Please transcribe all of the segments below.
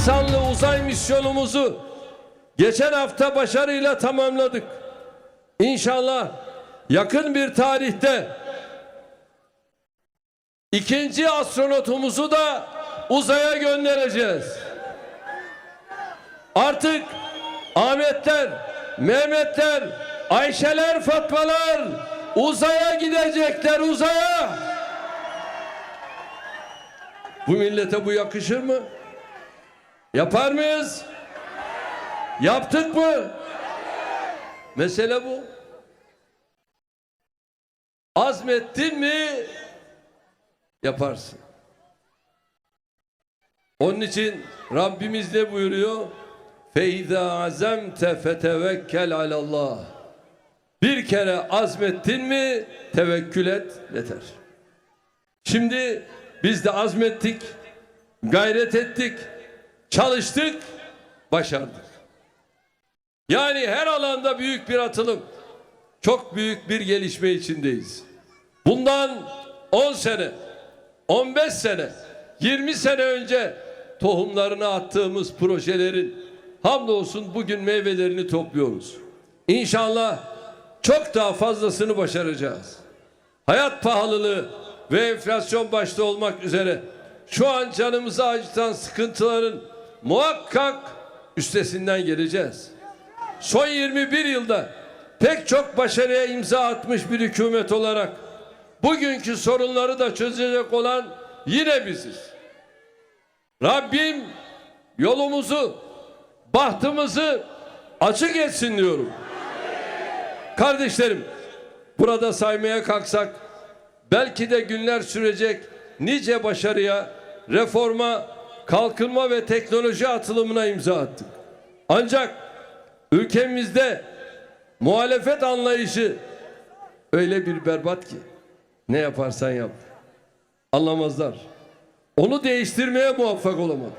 insanlı uzay misyonumuzu geçen hafta başarıyla tamamladık. İnşallah yakın bir tarihte ikinci astronotumuzu da uzaya göndereceğiz. Artık Ahmetler, Mehmetler, Ayşeler, Fatmalar uzaya gidecekler uzaya. Bu millete bu yakışır mı? Yapar mıyız? Yaptık mı? Mesele bu. Azmettin mi yaparsın. Onun için Rabbimiz ne buyuruyor? Feyza azemte fetevekkel alallah. Bir kere azmettin mi tevekkül et yeter. Şimdi biz de azmettik, gayret ettik, çalıştık, başardık. Yani her alanda büyük bir atılım, çok büyük bir gelişme içindeyiz. Bundan 10 sene, 15 sene, 20 sene önce tohumlarını attığımız projelerin hamdolsun bugün meyvelerini topluyoruz. İnşallah çok daha fazlasını başaracağız. Hayat pahalılığı ve enflasyon başta olmak üzere şu an canımızı acıtan sıkıntıların muhakkak üstesinden geleceğiz. Son 21 yılda pek çok başarıya imza atmış bir hükümet olarak bugünkü sorunları da çözecek olan yine biziz. Rabbim yolumuzu, bahtımızı açık etsin diyorum. Kardeşlerim, burada saymaya kalksak belki de günler sürecek nice başarıya, reforma, kalkınma ve teknoloji atılımına imza attık. Ancak ülkemizde muhalefet anlayışı öyle bir berbat ki ne yaparsan yap anlamazlar. Onu değiştirmeye muvaffak olamadık.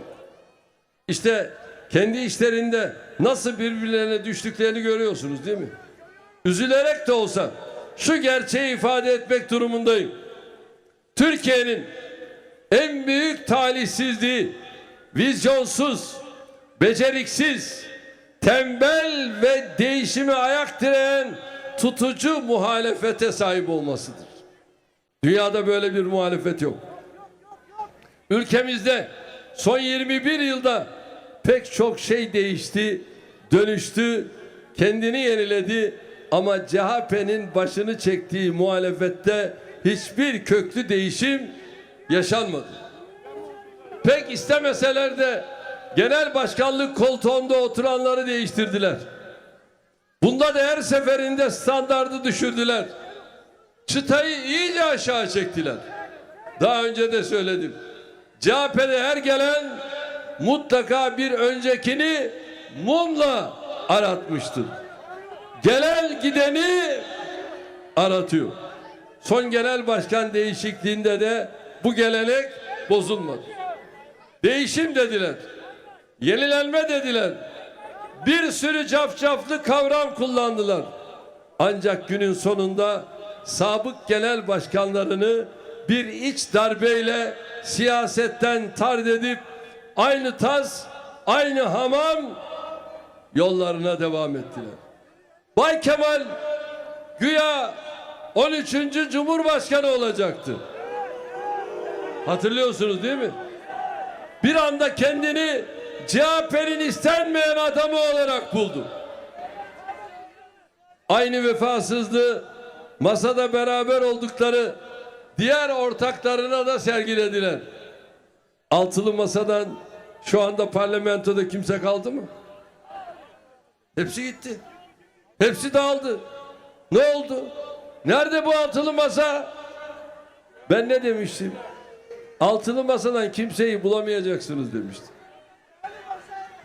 İşte kendi işlerinde nasıl birbirlerine düştüklerini görüyorsunuz değil mi? Üzülerek de olsa şu gerçeği ifade etmek durumundayım. Türkiye'nin en büyük talihsizliği vizyonsuz, beceriksiz, tembel ve değişimi ayak direyen tutucu muhalefete sahip olmasıdır. Dünyada böyle bir muhalefet yok. Ülkemizde son 21 yılda pek çok şey değişti, dönüştü, kendini yeniledi ama CHP'nin başını çektiği muhalefette hiçbir köklü değişim yaşanmadı. Pek istemeseler de genel başkanlık koltuğunda oturanları değiştirdiler. Bunda da her seferinde standardı düşürdüler. Çıtayı iyice aşağı çektiler. Daha önce de söyledim. CHP'de her gelen mutlaka bir öncekini mumla aratmıştır. Gelen gideni aratıyor. Son genel başkan değişikliğinde de bu gelenek bozulmadı. Değişim dediler. Yenilenme dediler. Bir sürü cafcaflı kavram kullandılar. Ancak günün sonunda sabık genel başkanlarını bir iç darbeyle siyasetten tard edip aynı taz, aynı hamam yollarına devam ettiler. Bay Kemal güya 13. Cumhurbaşkanı olacaktı. Hatırlıyorsunuz değil mi? Bir anda kendini CHP'nin istenmeyen adamı olarak buldu. Aynı vefasızlığı masada beraber oldukları diğer ortaklarına da sergilediler. Altılı masadan şu anda parlamentoda kimse kaldı mı? Hepsi gitti. Hepsi dağıldı. Ne oldu? Nerede bu altılı masa? Ben ne demiştim? Altılı masadan kimseyi bulamayacaksınız demiştim.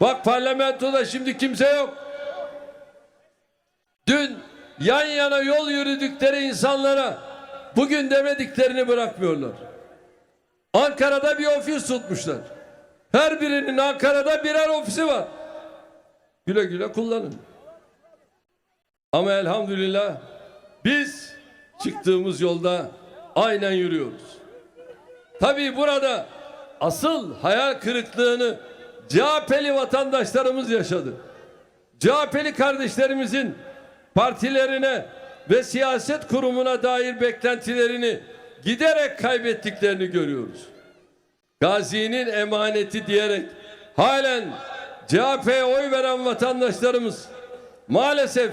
Bak parlamentoda şimdi kimse yok. Dün yan yana yol yürüdükleri insanlara bugün demediklerini bırakmıyorlar. Ankara'da bir ofis tutmuşlar. Her birinin Ankara'da birer ofisi var. Güle güle kullanın. Ama elhamdülillah biz çıktığımız yolda aynen yürüyoruz. Tabii burada asıl hayal kırıklığını CHP'li vatandaşlarımız yaşadı. CHP'li kardeşlerimizin partilerine ve siyaset kurumuna dair beklentilerini giderek kaybettiklerini görüyoruz. Gazi'nin emaneti diyerek halen CHP'ye oy veren vatandaşlarımız maalesef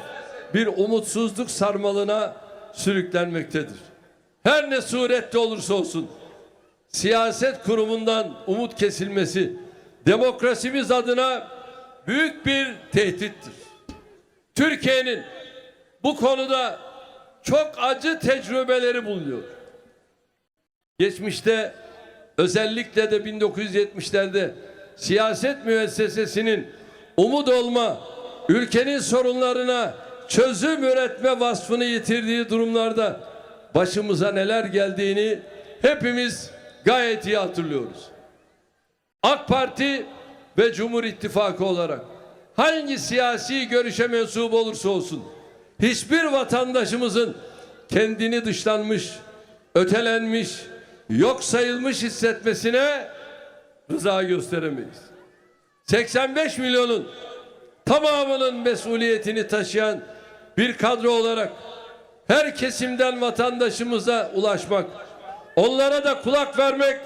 bir umutsuzluk sarmalına sürüklenmektedir. Her ne surette olursa olsun siyaset kurumundan umut kesilmesi demokrasimiz adına büyük bir tehdittir. Türkiye'nin bu konuda çok acı tecrübeleri bulunuyor. Geçmişte özellikle de 1970'lerde siyaset müessesesinin umut olma, ülkenin sorunlarına çözüm üretme vasfını yitirdiği durumlarda başımıza neler geldiğini hepimiz gayet iyi hatırlıyoruz. AK Parti ve Cumhur İttifakı olarak hangi siyasi görüşe mensup olursa olsun hiçbir vatandaşımızın kendini dışlanmış, ötelenmiş, yok sayılmış hissetmesine rıza gösteremeyiz. 85 milyonun tamamının mesuliyetini taşıyan bir kadro olarak her kesimden vatandaşımıza ulaşmak, onlara da kulak vermek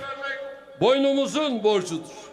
boynumuzun borcudur.